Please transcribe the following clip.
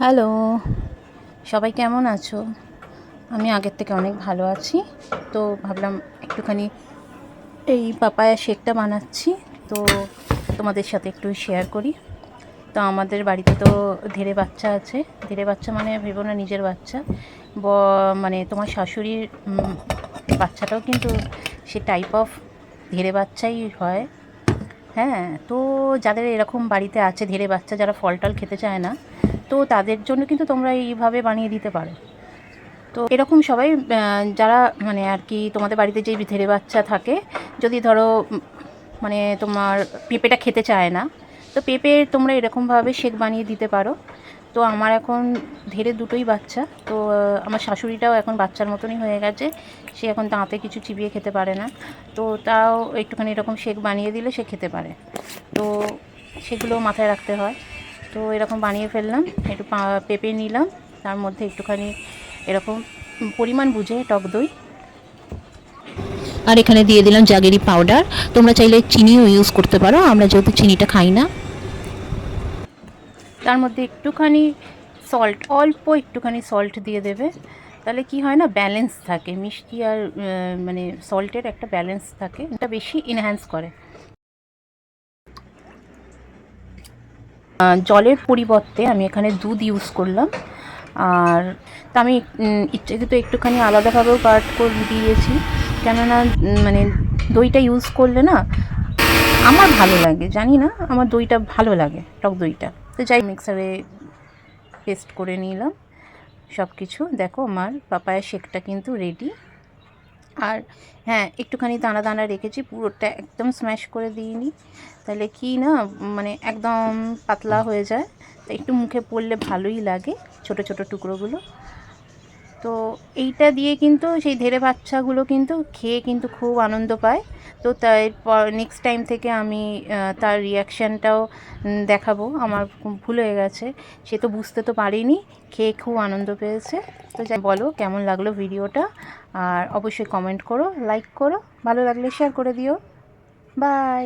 Hello, সবাই কেমন আছো? আমি আগের থেকে অনেক ভালো আছি, তো ভাবলাম একটুখানি এই পাপায়া শেকটা বানাচ্ছি, তো তোমাদের সাথে একটু শেয়ার করি। তো আমাদের বাড়িতে তো ধীরে বাচ্চা আছে, ধীরে বাচ্চা মানে ভেবো না নিজের বাচ্চা। ব মানে তোমার শাশুড়ির বাচ্চাটাও কিন্তু সে টাইপ অফ ধীরে বাচ্চাই হয়। হ্যাঁ তো যাদের এরকম বাড়িতে আছে ধীরে বাচ্চা, যারা ফল টল খেতে চায় না তো তাদের জন্য কিন্তু তোমরা এইভাবে বানিয়ে দিতে পারো। তো এরকম সবাই যারা মানে আর কি তোমাদের বাড়িতে যে ধীরে বাচ্চা থাকে, যদি ধরো মানে তোমার পেঁপেটা খেতে চায় না, তো পেঁপে তোমরা এরকমভাবে শেক বানিয়ে দিতে পারো। তো আমার এখন ধীরে দুটোই বাচ্চা, তো আমার শাশুড়িটাও এখন বাচ্চার মতনই হয়ে গেছে, সে এখন দাঁতে কিছু চিবিয়ে খেতে পারে না। তো তাও একটুখানি এরকম শেক বানিয়ে দিলে সে খেতে পারে। তো সেগুলো মাথায় রাখতে হয়। তো এরকম বানিয়ে ফেললাম একটু পেঁপে নিলাম তার মধ্যে একটুখানি এরকম পরিমাণ বুঝে টক দই। আর এখানে দিয়ে দিলাম জাগেরি পাউডার তোমরা চাইলে চিনিও ইউজ করতে পারো আমরা যেহেতু চিনিটা খাই না। তার মধ্যে একটুখানি সল্ট অল্প একটুখানি সল্ট দিয়ে দেবে। তাহলে কি হয় না ব্যালেন্স থাকে। মিষ্টি আর মানে সল্টের একটা ব্যালেন্স থাকে। এটা বেশি ইনহ্যান্স করে। জলের পরিবর্তে আমি এখানে দুধ ইউজ করলাম। আর তা আমি ইচ্ছাকৃত একটুখানি আলাদাভাবেও কাট করে দিয়েছি। কেননা মানে দইটা ইউজ করলে না, আমার ভালো লাগে, জানি না, আমার দইটা ভালো লাগে, টক দইটা। তো যাই মিক্সারে পেস্ট করে নিলাম সব কিছু দেখো, আমার পাপায়া শেকটা কিন্তু রেডি আর হ্যাঁ একটুখানি দানা দানা রেখেছি, পুরোটা একদম স্ম্যাশ করে দিইনি। তাহলে কি না মানে একদম পাতলা হয়ে যায়। তো একটু মুখে পড়লে ভালোই লাগে, ছোট ছোট টুকরোগুলো। তো এইটা দিয়ে কিন্তু সেই ধেড়ে বাচ্চাগুলো কিন্তু খেয়ে কিন্তু খুব আনন্দ পায়। তো তাই নেক্সট টাইম থেকে আমি তার রিয়াকশানটাও দেখাবো। আমার ভুল হয়ে গেছে। সে তো বুঝতে তো পারিনি। খেয়ে খুব আনন্দ পেয়েছে। তো যাই বলো, কেমন লাগল ভিডিওটা? আর অবশ্যই কমেন্ট করো লাইক করো। ভালো লাগলে শেয়ার করে দিও। বাই